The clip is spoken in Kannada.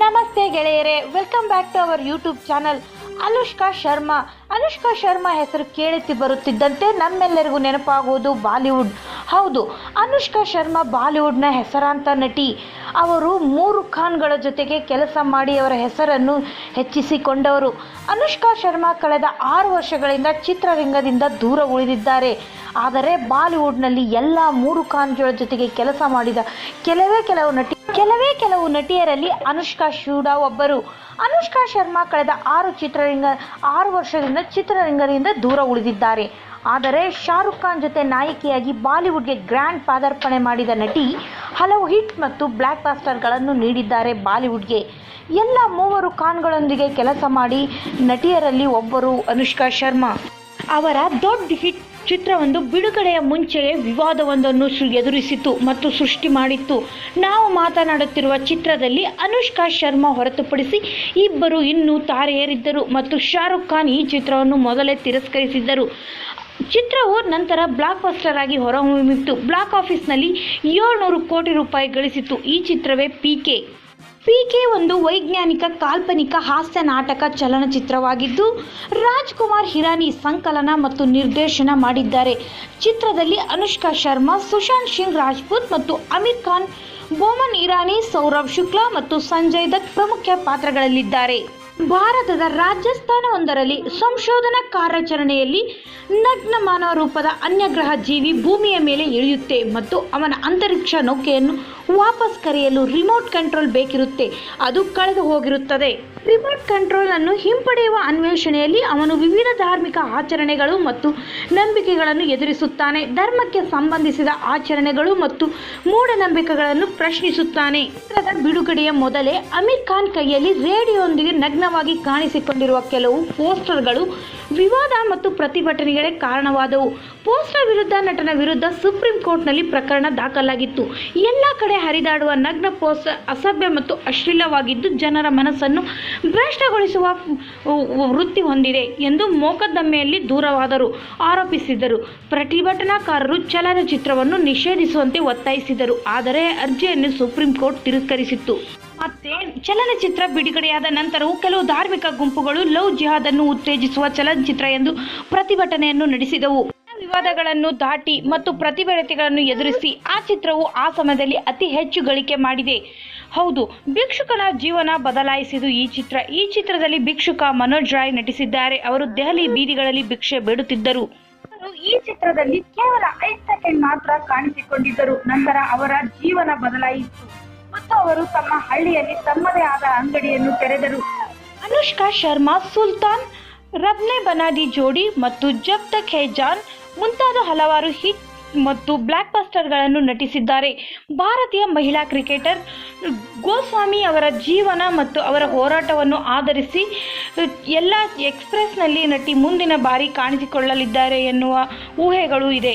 ನಮಸ್ತೆ ಗೆಳೆಯರೇ welcome back to our YouTube channel Anushka Sharma Anushka Sharma ಹೆಸರು ಕೇಳುತ್ತಿ ಬರುತ್ತಿದ್ದಂತೆ ನಮ್ಮೆಲ್ಲರಿಗೂ ನೆನಪಾಗುವುದು ಬಾಲಿವುಡ್. ಹೌದು ಅನುಷ್ಕಾ ಶರ್ಮಾ ಬಾಲಿವುಡ್ನ ಹೆಸರಾಂತ ನಟಿ. ಅವರು ಮೂರು ಖಾನ್ಗಳ ಜೊತೆಗೆ ಕೆಲಸ ಮಾಡಿ ಅವರ ಹೆಸರನ್ನು ಹೆಚ್ಚಿಸಿಕೊಂಡವರು. ಅನುಷ್ಕಾ ಶರ್ಮಾ ಕಳೆದ ಆರು ವರ್ಷಗಳಿಂದ ಚಿತ್ರರಂಗದಿಂದ ದೂರ ಉಳಿದಿದ್ದಾರೆ. ಆದರೆ ಬಾಲಿವುಡ್ನಲ್ಲಿ ಎಲ್ಲ ಮೂರು ಖಾನ್ಗಳ ಜೊತೆಗೆ ಕೆಲಸ ಮಾಡಿದ ಕೆಲವೇ ಕೆಲವು ನಟಿ ಕೆಲವೇ ಕೆಲವು ನಟಿಯರಲ್ಲಿ ಅನುಷ್ಕಾ ಶೂಡಾ ಒಬ್ಬರು. ಅನುಷ್ಕಾ ಶರ್ಮಾ ಕಳೆದ ಆರು ಚಿತ್ರರಂಗ, ಆರು ವರ್ಷದಿಂದ ಚಿತ್ರರಂಗದಿಂದ ದೂರ ಉಳಿದಿದ್ದಾರೆ. ಆದರೆ ಶಾರುಖ್ ಖಾನ್ ಜೊತೆ ನಾಯಕಿಯಾಗಿ ಬಾಲಿವುಡ್ಗೆ ಗ್ರ್ಯಾಂಡ್ ಪಾದಾರ್ಪಣೆ ಮಾಡಿದ ನಟಿ ಹಲವು ಹಿಟ್ ಮತ್ತು ಬ್ಲ್ಯಾಕ್ ಬಾಸ್ಟರ್ಗಳನ್ನು ನೀಡಿದ್ದಾರೆ ಬಾಲಿವುಡ್ಗೆ. ಎಲ್ಲ ಮೂವರು ಖಾನ್ಗಳೊಂದಿಗೆ ಕೆಲಸ ಮಾಡಿ ನಟಿಯರಲ್ಲಿ ಒಬ್ಬರು ಅನುಷ್ಕಾ ಶರ್ಮಾ. ಅವರ ದೊಡ್ಡ ಹಿಟ್ ಚಿತ್ರವೊಂದು ಬಿಡುಗಡೆಯ ಮುಂಚೆಯೇ ವಿವಾದವೊಂದನ್ನು ಎದುರಿಸಿತು ಮತ್ತು ಸೃಷ್ಟಿ ಮಾಡಿತ್ತು. ನಾವು ಮಾತನಾಡುತ್ತಿರುವ ಚಿತ್ರದಲ್ಲಿ ಅನುಷ್ಕಾ ಶರ್ಮಾ ಹೊರತುಪಡಿಸಿ ಇಬ್ಬರು ಇನ್ನೂ ತಾರೆಯರಿದ್ದರು ಮತ್ತು ಶಾರುಖ್ ಖಾನ್ ಈ ಚಿತ್ರವನ್ನು ಮೊದಲೇ ತಿರಸ್ಕರಿಸಿದ್ದರು. ಚಿತ್ರವು ನಂತರ ಬ್ಲಾಕ್ ಬಸ್ಟರ್ ಆಗಿ ಹೊರಹೊಮ್ಮಿತ್ತು ಬ್ಲಾಕ್ ಆಫೀಸ್ನಲ್ಲಿ ಏಳ್ನೂರು ಕೋಟಿ ರೂಪಾಯಿ ಗಳಿಸಿತು ಈ ಚಿತ್ರವೇ ಪಿ ಕೆ ಪಿಕೆ ಒಂದು ವೈಜ್ಞಾನಿಕ ಕಾಲ್ಪನಿಕ ಹಾಸ್ಯ ನಾಟಕ ಚಲನಚಿತ್ರವಾಗಿದ್ದು, ರಾಜ್ಕುಮಾರ್ ಹಿರಾನಿ ಸಂಕಲನ ಮತ್ತು ನಿರ್ದೇಶನ ಮಾಡಿದ್ದಾರೆ. ಚಿತ್ರದಲ್ಲಿ ಅನುಷ್ಕಾ ಶರ್ಮಾ, ಸುಶಾಂತ್ ಸಿಂಗ್ ರಾಜ್ಪೂತ್ ಮತ್ತು ಅಮೀರ್ ಖಾನ್, ಬೋಮನ್ ಇರಾನಿ ಸೌರವ್ ಶುಕ್ಲಾ ಮತ್ತು ಸಂಜಯ್ ದತ್ ಪ್ರಮುಖ ಪಾತ್ರಗಳಲ್ಲಿದ್ದಾರೆ. ಭಾರತದ ರಾಜಸ್ಥಾನವೊಂದರಲ್ಲಿ ಸಂಶೋಧನಾ ಕಾರ್ಯಾಚರಣೆಯಲ್ಲಿ ನಗ್ನ ಮಾನವ ರೂಪದ ಅನ್ಯಗ್ರಹ ಜೀವಿ ಭೂಮಿಯ ಮೇಲೆ ಇಳಿಯುತ್ತೆ ಮತ್ತು ಅವನ ಅಂತರಿಕ್ಷ ನೌಕೆಯನ್ನು ವಾಪಸ್ ಕರೆಯಲು ರಿಮೋಟ್ ಕಂಟ್ರೋಲ್ ಬೇಕಿರುತ್ತೆ. ಅದು ಕಳೆದು ಹೋಗಿರುತ್ತದೆ. ರಿಮೋಟ್ ಕಂಟ್ರೋಲ್ ಅನ್ನು ಹಿಂಪಡೆಯುವ ಅನ್ವೇಷಣೆಯಲ್ಲಿ ಅವನು ವಿವಿಧ ಧಾರ್ಮಿಕ ಆಚರಣೆಗಳು ಮತ್ತು ನಂಬಿಕೆಗಳನ್ನು ಎದುರಿಸುತ್ತಾನೆ. ಧರ್ಮಕ್ಕೆ ಸಂಬಂಧಿಸಿದ ಆಚರಣೆಗಳು ಮತ್ತು ಮೂಢನಂಬಿಕೆಗಳನ್ನು ಪ್ರಶ್ನಿಸುತ್ತಾನೆ. ಚಿತ್ರದ ಬಿಡುಗಡೆಯ ಮೊದಲೇ ಅಮೀರ್ ಖಾನ್ ಕೈಯಲ್ಲಿ ರೇಡಿಯೋದೊಂದಿಗೆ ನಗ್ನವಾಗಿ ಕಾಣಿಸಿಕೊಂಡಿರುವ ಕೆಲವು ಪೋಸ್ಟರ್ಗಳು ವಿವಾದ ಮತ್ತು ಪ್ರತಿಭಟನೆಗಳೇ ಕಾರಣವಾದವು. ಪೋಸ್ಟರ್ ವಿರುದ್ಧ ನಟನ ವಿರುದ್ಧ ಸುಪ್ರೀಂ ಕೋರ್ಟ್ನಲ್ಲಿ ಪ್ರಕರಣ ದಾಖಲಾಗಿತ್ತು. ಎಲ್ಲ ಕಡೆ ಹರಿದಾಡುವ ನಗ್ನ ಪೋಸ್ಟರ್ ಅಸಭ್ಯ ಮತ್ತು ಅಶ್ಲೀಲವಾಗಿದ್ದು ಜನರ ಮನಸ್ಸನ್ನು ಭ್ರಷ್ಟಗೊಳಿಸುವ ವೃತ್ತಿ ಹೊಂದಿದೆ ಎಂದು ಮೊಕದ್ದಮೆಯಲ್ಲಿ ದೂರವಾದರು ಆರೋಪಿಸಿದರು ಪ್ರತಿಭಟನಾಕಾರರು ಚಲನಚಿತ್ರವನ್ನು ನಿಷೇಧಿಸುವಂತೆ ಒತ್ತಾಯಿಸಿದರು. ಆದರೆ ಅರ್ಜಿಯನ್ನು ಸುಪ್ರೀಂ ಕೋರ್ಟ್ ತಿರಸ್ಕರಿಸಿತ್ತು. ಮತ್ತೆ ಚಲನಚಿತ್ರ ಬಿಡುಗಡೆಯಾದ ನಂತರವೂ ಕೆಲವು ಧಾರ್ಮಿಕ ಗುಂಪುಗಳು ಲವ್ ಜಿಹಾದ್ ಅನ್ನು ಉತ್ತೇಜಿಸುವ ಚಲನಚಿತ್ರ ಎಂದು ಪ್ರತಿಭಟನೆಯನ್ನು ನಡೆಸಿದವು. ವಿವಾದಗಳನ್ನು ದಾಟಿ ಮತ್ತು ಪ್ರತಿಭಟನೆಗಳನ್ನು ಎದುರಿಸಿ ಆ ಚಿತ್ರವು ಆ ಸಮಯದಲ್ಲಿ ಅತಿ ಹೆಚ್ಚು ಗಳಿಕೆ ಮಾಡಿದೆ. ಹೌದು, ಭಿಕ್ಷುಕನ ಜೀವನ ಬದಲಾಯಿಸಿದು ಈ ಚಿತ್ರ. ಈ ಚಿತ್ರದಲ್ಲಿ ಭಿಕ್ಷುಕ ಮನೋಜ್ ರಾಯ್ ನಟಿಸಿದ್ದಾರೆ. ಅವರು ದೆಹಲಿ ಬೀದಿಗಳಲ್ಲಿ ಭಿಕ್ಷೆ ಬೇಡುತ್ತಿದ್ದರು. ಅವರು ಈ ಚಿತ್ರದಲ್ಲಿ ಕೇವಲ ಐದು ಸೆಕೆಂಡ್ ಮಾತ್ರ ಕಾಣಿಸಿಕೊಂಡಿದ್ದರು. ನಂತರ ಅವರ ಜೀವನ ಬದಲಾಯಿತು ಮತ್ತು ಅವರು ತಮ್ಮ ಹಳ್ಳಿಯಲ್ಲಿ ತಮ್ಮದೇ ಆದ ಅಂಗಡಿಯನ್ನು ತೆರೆದರು. ಅನುಷ್ಕಾ ಶರ್ಮಾ, ಸುಲ್ತಾನ್, ರಬ್ನೆ ಬನಾದಿ ಜೋಡಿ ಮತ್ತು ಜಬ್ ತಕ್ ಹೇ ಜಾನ್ ಮುಂತಾದ ಹಲವಾರು ಹಿಟ್ ಮತ್ತು ಬ್ಲ್ಯಾಕ್ ಬಸ್ಟರ್ಗಳನ್ನು ನಟಿಸಿದ್ದಾರೆ. ಭಾರತೀಯ ಮಹಿಳಾ ಕ್ರಿಕೆಟರ್ ಗೋಸ್ವಾಮಿ ಅವರ ಜೀವನ ಮತ್ತು ಅವರ ಹೋರಾಟವನ್ನು ಆಧರಿಸಿ ಎಲ್ಲ ಎಕ್ಸ್ಪ್ರೆಸ್ನಲ್ಲಿ ನಟಿ ಮುಂದಿನ ಬಾರಿ ಕಾಣಿಸಿಕೊಳ್ಳಲಿದ್ದಾರೆ ಎನ್ನುವ ಊಹೆಗಳು ಇದೆ.